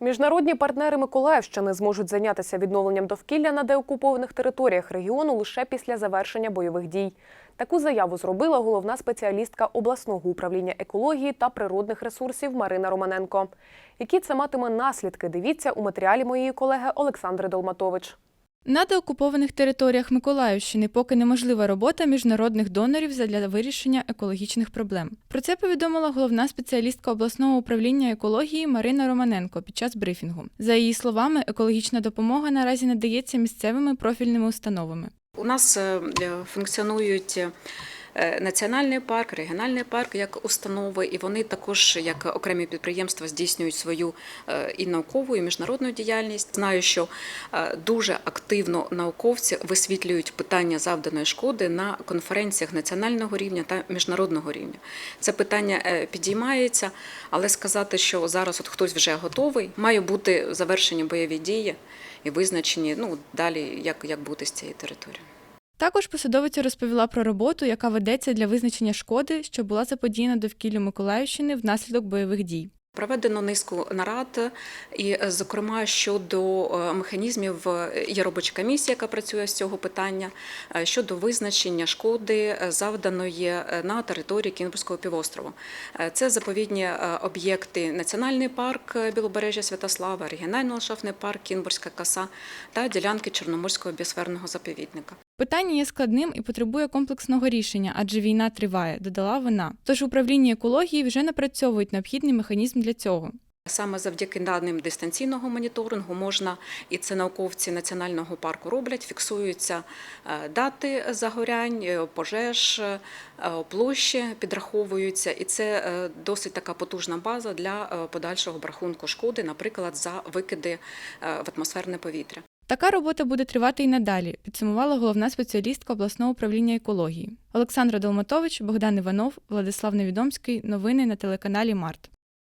Міжнародні партнери Миколаївщини зможуть зайнятися відновленням довкілля на деокупованих територіях регіону лише після завершення бойових дій. Таку заяву зробила головна спеціалістка обласного управління екології та природних ресурсів Марина Романенко. Які це матиме наслідки? Дивіться у матеріалі моєї колеги Олександри Долматович. На деокупованих територіях Миколаївщини поки неможлива робота міжнародних донорів задля вирішення екологічних проблем. Про це повідомила головна спеціалістка обласного управління екології Марина Романенко під час брифінгу. За її словами, екологічна допомога наразі надається місцевими профільними установами. У нас е, функціонують е, національний парк, регіональний парк як установи, і вони також як окремі підприємства здійснюють свою е, і наукову, і міжнародну діяльність. Знаю, що е, дуже активно науковці висвітлюють питання завданої шкоди на конференціях національного рівня та міжнародного рівня. Це питання е, підіймається, але сказати, що зараз от хтось вже готовий, має бути завершені бойові дії і визначені ну далі, як, як бути з цією територією. Також посадовиця розповіла про роботу, яка ведеться для визначення шкоди, що була заподіяна довкіллю Миколаївщини внаслідок бойових дій. Проведено низку нарад, і, е, зокрема, щодо е, механізмів е, є робоча комісія, яка працює з цього питання щодо визначення шкоди, завданої на території Кінбурзького півострову. Це заповідні об'єкти Національний парк Білобережжя Святослава, регіональний ландшафтний парк Кінбурзька коса та ділянки Чорноморського біосферного заповідника. Питання є складним і потребує комплексного рішення, адже війна триває, додала вона. Тож в управлінні екології вже напрацьовують необхідний механізм для цього. Саме завдяки даним дистанційного моніторингу можна, і це науковці національного парку роблять, фіксуються е, дати загорянь, е, пожеж, е, площі підраховуються, і це досить така потужна база для подальшого обрахунку шкоди, наприклад, за викиди в атмосферне повітря. Така робота буде тривати і надалі, підсумувала головна спеціалістка обласного управління екології. Олександра Долматович, Богдан Іванов, Владислав Невідомський. Новини на телеканалі Март.